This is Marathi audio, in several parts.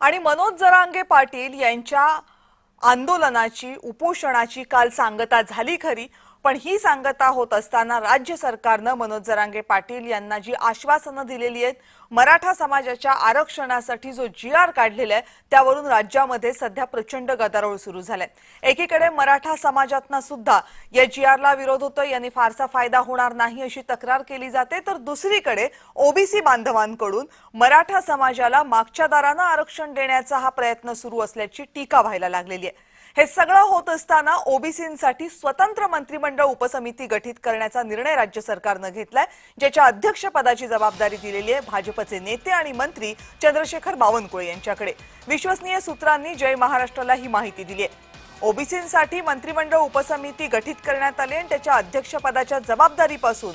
आणि मनोज जरांगे पाटील यांच्या आंदोलनाची उपोषणाची काल सांगता झाली खरी. पण ही सांगता होत असताना राज्य सरकारनं मनोज जरांगे पाटील यांना जी आश्वासनं दिलेली आहेत मराठा समाजाच्या आरक्षणासाठी जो जी आर काढलेला आहे त्यावरून राज्यामध्ये सध्या प्रचंड गदारोळ सुरू झालाय. एकीकडे मराठा समाजातनं सुद्धा या जी आरला विरोध होतो यांनी फारसा फायदा होणार नाही अशी तक्रार केली जाते तर दुसरीकडे ओबीसी बांधवांकडून मराठा समाजाला मागच्या दारानं आरक्षण देण्याचा हा प्रयत्न सुरू असल्याची टीका व्हायला लागलेली आहे. हे सगळं होत असताना ओबीसींसाठी स्वतंत्र मंत्रिमंडळ उपसमिती गठीत करण्याचा निर्णय राज्य सरकारनं घेतलाय ज्याच्या अध्यक्षपदाची जबाबदारी दिलेली आहे भाजपचे नेते आणि मंत्री चंद्रशेखर बावनकुळे यांच्याकडे. विश्वसनीय सूत्रांनी जय महाराष्ट्राला ही माहिती दिली आहे. ओबीसींसाठी मंत्रिमंडळ उपसमिती गठीत करण्यात आली आणि त्याच्या अध्यक्षपदाच्या जबाबदारीपासून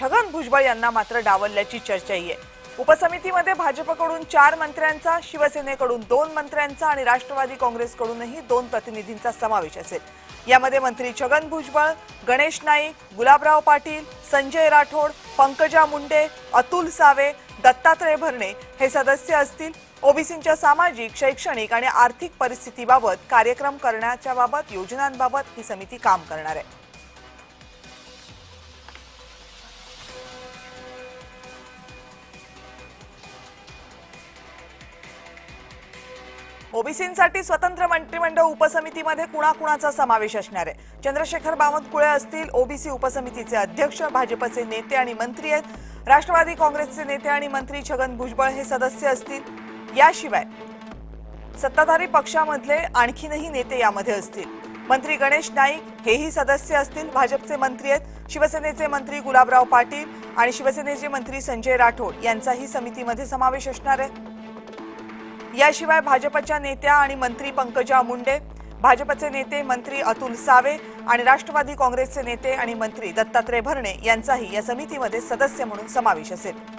छगन भुजबळ यांना मात्र डावलल्याची चर्चाही आहे. उपसमितीमध्ये भाजपकडून चार मंत्र्यांचा शिवसेनेकडून दोन मंत्र्यांचा आणि राष्ट्रवादी काँग्रेसकडूनही दोन प्रतिनिधींचा समावेश असेल. यामध्ये मंत्री छगन भुजबळ गणेश नाईक गुलाबराव पाटील संजय राठोड पंकजा मुंडे अतुल सावे दत्तात्रय भरणे हे सदस्य असतील. ओबीसींच्या सामाजिक शैक्षणिक आणि आर्थिक परिस्थितीबाबत कार्यक्रम करण्याच्या बाबत योजनांबाबत ही समिती काम करणार आहे. ओबीसींसाठी स्वतंत्र मंत्रिमंडळ उपसमितीमध्ये कुणाकुणाचा समावेश असणार आहे? चंद्रशेखर बावनकुळे असतील ओबीसी उपसमितीचे अध्यक्ष भाजपचे नेते आणि मंत्री आहेत. राष्ट्रवादी काँग्रेसचे नेते आणि मंत्री छगन भुजबळ हे सदस्य असतील. याशिवाय सत्ताधारी पक्षामधले आणखीनही नेते यामध्ये असतील. मंत्री गणेश नाईक हेही सदस्य असतील भाजपचे मंत्री आहेत. शिवसेनेचे मंत्री गुलाबराव पाटील आणि शिवसेनेचे मंत्री संजय राठोड यांचाही समितीमध्ये समावेश असणार आहे. याशिवाय भाजपच्या नेत्या आणि मंत्री पंकजा मुंडे भाजपचे नेते मंत्री अतुल सावे आणि राष्ट्रवादी काँग्रेसचे नेते आणि मंत्री दत्तात्रय भरणे यांचाही या समितीमध्ये सदस्य म्हणून समावेश असेल.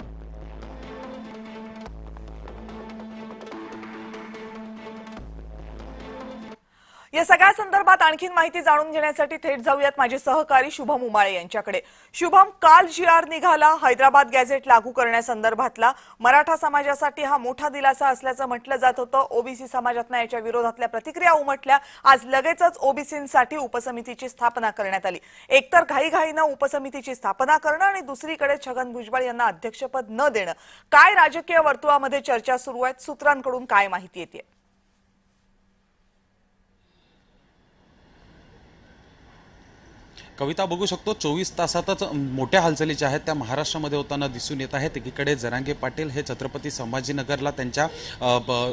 या सगळ्या संदर्भात आणखीन माहिती जाणून घेण्यासाठी थेट जाऊयात माझे सहकारी शुभम उमाळे यांच्याकडे. शुभम काल जी आर निघाला हैदराबाद गॅझेट लागू करण्यासंदर्भातला. मराठा समाजासाठी हा मोठा दिलासा असल्याचं म्हटलं जात होतं. ओबीसी समाजातनं याच्या विरोधातल्या प्रतिक्रिया उमटल्या. आज लगेचच ओबीसींसाठी उपसमितीची स्थापना करण्यात आली. एकतर घाईघाईनं उपसमितीची स्थापना करणं आणि दुसरीकडे छगन भुजबळ यांना अध्यक्षपद न देणं. काय राजकीय वर्तुळामध्ये चर्चा सुरू आहेत? सूत्रांकडून काय माहिती येते कविता बघू शकतो. चोवीस तासातच मोठ्या हालचाली ज्या आहेत. त्या महाराष्ट्रामध्ये होताना दिसून येत आहेत. एकीकडे जरांगे पाटील हे छत्रपती संभाजीनगरला त्यांच्या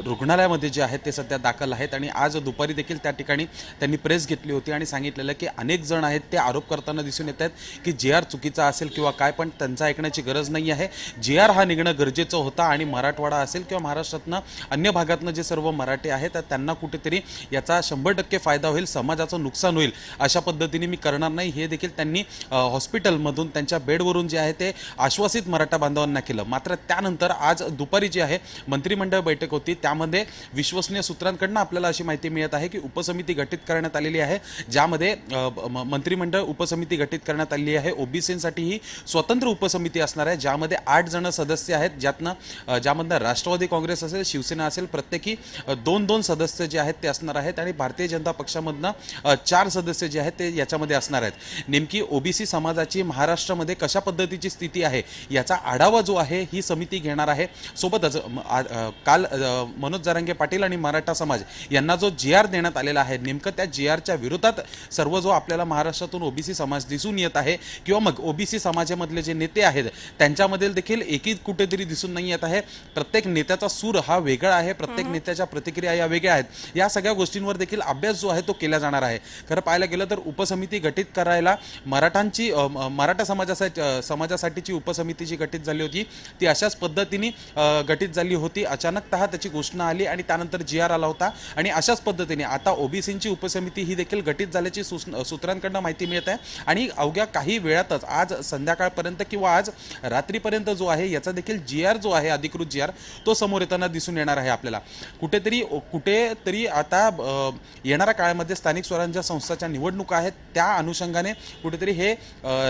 रुग्णालयामध्ये जे आहेत ते सध्या दाखल आहेत आणि आज दुपारी देखील त्या ठिकाणी त्यांनी प्रेस घेतली होती आणि सांगितलेलं की अनेक जण आहेत ते आरोप करताना दिसून येत आहेत की जे आर चुकीचा असेल किंवा काय पण त्यांचा ऐकण्याची गरज नाही आहे. जे आर हा निघणं गरजेचं होता आणि मराठवाडा असेल किंवा महाराष्ट्रातनं अन्य भागातनं जे सर्व मराठी आहेत तर त्यांना कुठेतरी याचा शंभर टक्के फायदा होईल समाजाचं नुकसान होईल अशा पद्धतीने मी करणार नाही. हे देखील त्यांनी हॉस्पिटलमधून त्यांच्या बेडवरून जे आहे ते आश्वासित मराठा बांधवांना केलं. मात्र त्यानंतर आज दुपारी जी आहे मंत्रिमंडळ बैठक होती त्यामध्ये विश्वसनीय सूत्रांकडनं आपल्याला अशी माहिती मिळत आहे की उपसमिती गठीत करण्यात आलेली आहे ज्यामध्ये म- मंत्रिमंडळ उपसमिती गठीत करण्यात आलेली आहे. ओबीसीसाठी ही स्वतंत्र उपसमिती असणार आहे ज्यामध्ये आठ जण सदस्य आहेत ज्यातनं ज्यामधनं राष्ट्रवादी काँग्रेस असेल शिवसेना असेल प्रत्येकी दोन दोन सदस्य जे आहेत ते असणार आहेत आणि भारतीय जनता पक्षामधनं चार सदस्य जे आहेत ते याच्यामध्ये असणार आहेत. नेमकी ओबीसी समाजाची महाराष्ट्रामध्ये कशा पद्धतीची स्थिती आहे याचा आढावा जो आहे ही समिती घेणार आहे. सोबतच काल मनोज जरांगे पाटील आणि मराठा समाज यांना जो जी आर देण्यात आलेला आहे नेमकं त्या जी आरच्या विरोधात सर्व जो आपल्याला महाराष्ट्रातून ओबीसी समाज दिसून येत आहे किंवा मग ओबीसी समाजामधले जे नेते आहेत त्यांच्यामधील देखील एकी कुठेतरी दिसून नाही येत आहे. प्रत्येक नेत्याचा सूर हा वेगळा आहे प्रत्येक नेत्याच्या प्रतिक्रिया या वेगळ्या आहेत. या सगळ्या गोष्टींवर देखील अभ्यास जो आहे तो केला जाणार आहे. खरं पाहायला गेलं तर उपसमिती गठीत करायला मराठांची मराठा समाजासाठी समाजासाठीची उपसमिती जी गठीत झाली होती ती अशाच पद्धतीने गठीत झाली होती. अचानकतः त्याची घोषणा आली आणि त्यानंतर जी आर आला होता. आणि अशाच पद्धतीने आता ओबीसींची उपसमिती ही देखील गठीत झाल्याची सूत्रांकडनं माहिती मिळत आहे. आणि अवघ्या काही वेळातच आज संध्याकाळपर्यंत किंवा आज रात्रीपर्यंत जो आहे याचा देखील जी आर जो आहे अधिकृत जी आर तो समोर येताना दिसून येणार आहे आपल्याला. कुठेतरी कुठेतरी आता येणाऱ्या काळामध्ये स्थानिक स्वराज्य संस्थाच्या निवडणुका आहेत. त्या अनुषंगाने अनुषंगाने कुठेतरी हे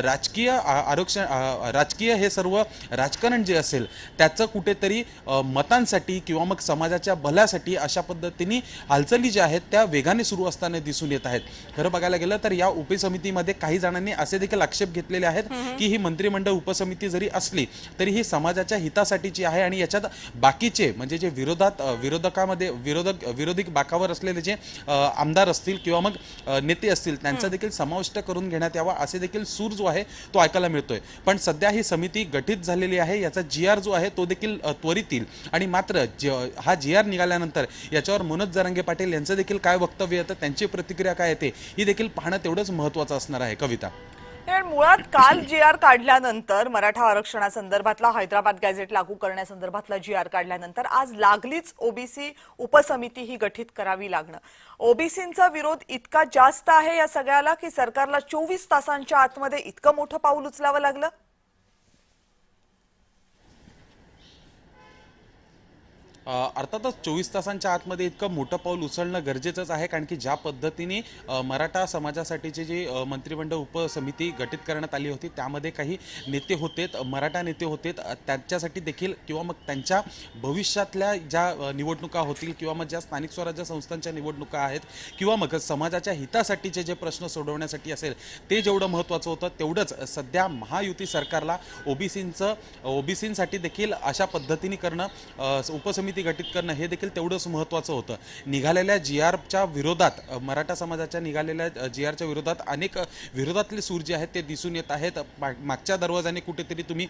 राजकीय आरक्षण राजकीय हे सर्व राजकारण जे असेल त्याचं कुठेतरी मतांसाठी किंवा मग समाजाच्या भल्यासाठी अशा पद्धतीने हालचाली ज्या आहेत त्या वेगाने सुरू असताना दिसून येत आहेत. खरं बघायला गेलं तर या उपसमितीमध्ये काही जणांनी असे देखील आक्षेप घेतलेले आहेत की ही मंत्रिमंडळ उपसमिती जरी असली तरी ही समाजाच्या हितासाठीची आहे आणि याच्यात बाकीचे म्हणजे जे विरोधात विरोधकामध्ये विरोधक विरोधी बाकावर असलेले जे आमदार असतील किंवा मग नेते असतील त्यांचा देखील समाविष्ट करून घेण्यात यावा असे देखील सूर जो आहे तो ऐकायला मिळतोय. पण सध्या ही समिती गठीत झालेली आहे याचा जी आर जो आहे तो देखील त्वरित येईल. आणि मात्र हा जी आर निघाल्यानंतर याच्यावर मनोज जरांगे पाटील यांचं देखील काय वक्तव्य येतं त्यांची प्रतिक्रिया काय येते ही देखील पाहणं तेवढंच महत्वाचं असणार आहे. कविता. मुळात काल जी आर काढल्यानंतर मराठा आरक्षणासंदर्भातला हैदराबाद गॅझेट लागू करण्यासंदर्भातला जी आर काढल्यानंतर आज लागलीच ओबीसी उपसमिती ही गठीत करावी लागणं. ओबीसींचा विरोध इतका जास्त आहे या सगळ्याला की सरकारला चोवीस तासांच्या आतमध्ये इतकं मोठं पाऊल उचलावं लागलं. अर्थातच चोवीस तासांच्या आतमध्ये इतकं मोठं पाऊल उचलणं गरजेचंच आहे कारण की ज्या पद्धतीने मराठा समाजासाठीची जी मंत्रिमंडळ उपसमिती गठीत करण्यात आली होती त्यामध्ये काही नेते होते मराठा नेते होते त्यांच्यासाठी देखील किंवा मग त्यांच्या भविष्यातल्या ज्या निवडणुका होतील किंवा मग ज्या स्थानिक स्वराज्य संस्थांच्या निवडणुका आहेत किंवा मग समाजाच्या हितासाठीचे जे प्रश्न सोडवण्यासाठी असेल ते जेवढं महत्त्वाचं होतं तेवढंच सध्या महायुती सरकारला ओबीसींचं ओबीसींसाठी देखील अशा पद्धतीने करणं उपसमिती उपसमिती गठीत करणं हे देखील तेवढंच महत्त्वाचं होतं. निघालेल्या जी आरच्या विरोधात मराठा समाजाच्या निघालेल्या जी आरच्या विरोधात अनेक विरोधातले सूर जे आहेत ते दिसून येत आहेत. मागच्या दरवाजाने कुठेतरी तुम्ही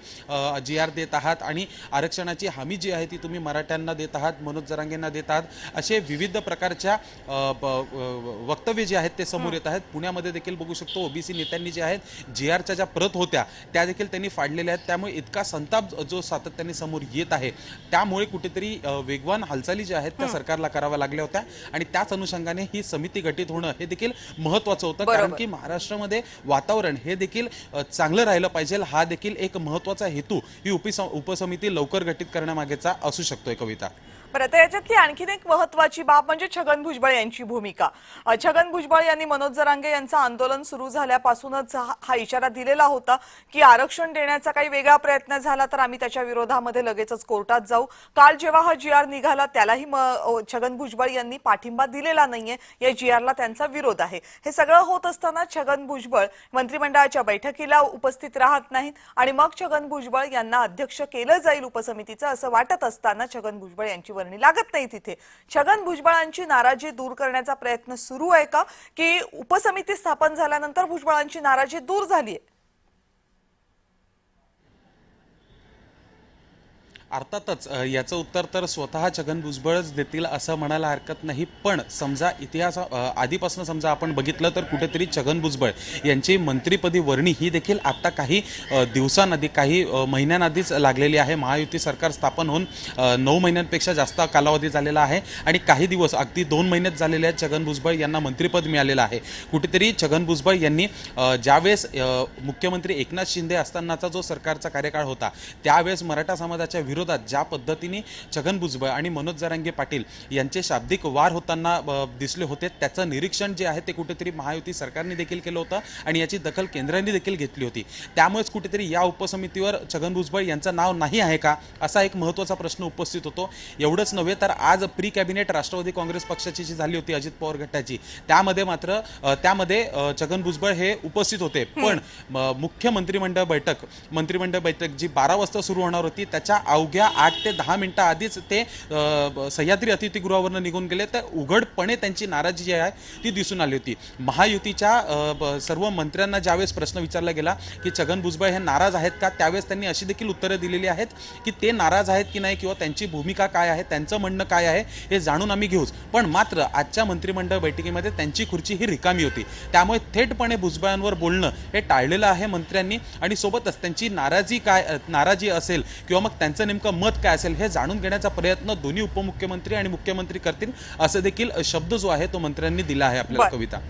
जी आर देत आहात आणि आरक्षणाची हमी जी आहे ती तुम्ही मराठ्यांना देत आहात मनोज जरांगेंना देत आहात. असे विविध प्रकारच्या वक्तव्य जे आहेत ते समोर येत आहेत. पुण्यामध्ये देखील बघू शकतो ओबीसी नेत्यांनी जे आहेत जी आरच्या ज्या प्रत होत्या त्या देखील त्यांनी फाडलेल्या आहेत. त्यामुळे इतका संताप जो सातत्याने समोर येत आहे. त्यामुळे कुठेतरी वेगवान हालचाली ज्या आहेत त्या सरकारला कराव्या लागल्या होत्या. आणि त्याच अनुषंगाने ही समिती गठीत होणं हे देखील महत्वाचं होतं. कारण. की महाराष्ट्रामध्ये वातावरण हे देखील चांगलं राहिलं पाहिजे. हा देखील एक महत्त्वाचा हेतू ही उपस उपसमिती लवकर गठीत करण्यामागेचा असू शकतोय कविता. बरं आता याच्यातली आणखीन एक महत्वाची बाब म्हणजे छगन भुजबळ यांची भूमिका. छगन भुजबळ यांनी मनोज जरांगे यांचं आंदोलन सुरू झाल्यापासूनच हा हा इशारा दिलेला होता की आरक्षण देण्याचा काही वेगळा प्रयत्न झाला तर आम्ही त्याच्या विरोधामध्ये लगेचच कोर्टात जाऊ. काल जेव्हा हा जी आर निघाला त्यालाही छगन भुजबळ यांनी पाठिंबा दिलेला नाहीये. या जी आरला त्यांचा विरोध आहे. हे सगळं होत असताना छगन भुजबळ मंत्रिमंडळाच्या बैठकीला उपस्थित राहत नाहीत आणि मग छगन भुजबळ यांना अध्यक्ष केलं जाईल उपसमितीचं असं वाटत असताना छगन भुजबळ यांची वर्णी लागत नाही तिथे. छगन भुजबळांची नाराजी दूर करण्याचा प्रयत्न सुरू आहे का? की उपसमिती स्थापन झाल्यानंतर भुजबळांची नाराजी दूर झालीये अर्थातच याचं उत्तर तर स्वतः छगन भुजबळच देतील असं म्हणायला हरकत नाही. पण समजा इतिहास आधीपासून समजा आपण बघितलं तर कुठेतरी छगन भुजबळ यांची मंत्रिपदी वर्णी ही देखील आत्ता काही दिवसांआधी काही महिन्यांआधीच लागलेली आहे. महायुती सरकार स्थापन होऊन नऊ महिन्यांपेक्षा जास्त कालावधी झालेला आहे आणि काही दिवस अगदी दोन महिन्यात झालेले आहेत छगन भुजबळ यांना मंत्रिपद मिळालेलं आहे. कुठेतरी छगन भुजबळ यांनी ज्यावेळेस मुख्यमंत्री एकनाथ शिंदे असतानाचा जो सरकारचा कार्यकाळ होता त्यावेळेस मराठा समाजाच्या विरोध विरोधात ज्या पद्धतीने छगन भुजबळ आणि मनोज जरांगे पाटील यांचे शाब्दिक वार होताना दिसले होते त्याचं निरीक्षण जे आहे ते कुठेतरी महायुती सरकारने देखील केलं होतं आणि याची दखल केंद्राने देखील घेतली होती. त्यामुळेच कुठेतरी या उपसमितीवर छगन भुजबळ यांचं नाव नाही आहे का असा एक महत्त्वाचा प्रश्न उपस्थित होतो. एवढंच नव्हे तर आज प्री कॅबिनेट राष्ट्रवादी काँग्रेस पक्षाची जी झाली होती अजित पवार गटाची त्यामध्ये मात्र त्यामध्ये छगन भुजबळ हे उपस्थित होते. पण मुख्य मंत्रिमंडळ बैठक मंत्रिमंडळ बैठक जी बारा वाजता सुरू होणार होती त्याच्या अवघ्या आठ ते दहा मिनटं आधीच ते सह्याद्री अतिथीगृहावरनं निघून गेले तर उघडपणे त्यांची नाराजी जी आहे ती दिसून आली होती. महायुतीच्या सर्व मंत्र्यांना ज्यावेळेस प्रश्न विचारला गेला की छगन भुजबळ हे नाराज आहेत का त्यावेळेस त्यांनी अशी देखील उत्तरं दिलेली आहेत की ते नाराज आहेत की नाही किंवा त्यांची भूमिका काय आहे त्यांचं म्हणणं काय आहे हे जाणून आम्ही घेऊच. पण मात्र आजच्या मंत्रिमंडळ बैठकीमध्ये त्यांची खुर्ची ही रिकामी होती. त्यामुळे थेटपणे भुजबळांवर बोलणं हे टाळलेलं आहे मंत्र्यांनी आणि सोबतच त्यांची नाराजी काय नाराजी असेल किंवा मग त्यांचं नेमकं मत काय असेल हे जाणून घेण्याचा प्रयत्न दोन्ही उपमुख्यमंत्री आणि मुख्यमंत्री करतील असं देखील शब्द जो आहे तो मंत्र्यांनी दिला आहे आपल्याला. कविता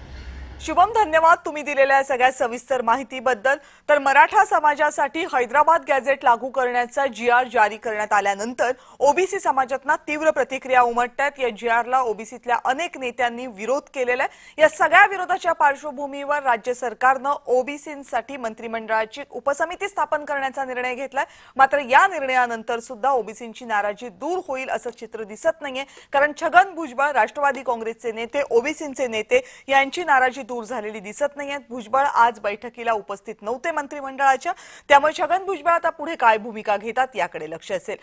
शुभम धन्यवाद तुम्ही दिलेल्या सगळ्या सविस्तर माहितीबद्दल. तर मराठा समाजासाठी हैदराबाद गॅझेट लागू करण्याचा जी आर जारी करण्यात आल्यानंतर ओबीसी समाजातना तीव्र प्रतिक्रिया उमटतात या जी आरला ओबीसीतल्या अनेक नेत्यांनी विरोध केलेला आहे या सगळ्या विरोधाच्या पार्श्वभूमीवर राज्य सरकारनं ओबीसीसाठी मंत्रिमंडळाची उपसमिती स्थापन करण्याचा निर्णय घेतलाय. मात्र या निर्णयानंतर सुद्धा ओबीसींची नाराजी दूर होईल असं चित्र दिसत नाहीये. कारण छगन भुजबळ राष्ट्रवादी काँग्रेसचे नेते ओबीसींचे नेते यांची नाराजी दूर झालेली दिसत नाही आहेत. भुजबळ आज बैठकीला उपस्थित नव्हते मंत्रिमंडळाच्या. त्यामुळे छगन भुजबळ आता पुढे काय भूमिका घेतात याकडे लक्ष असेल.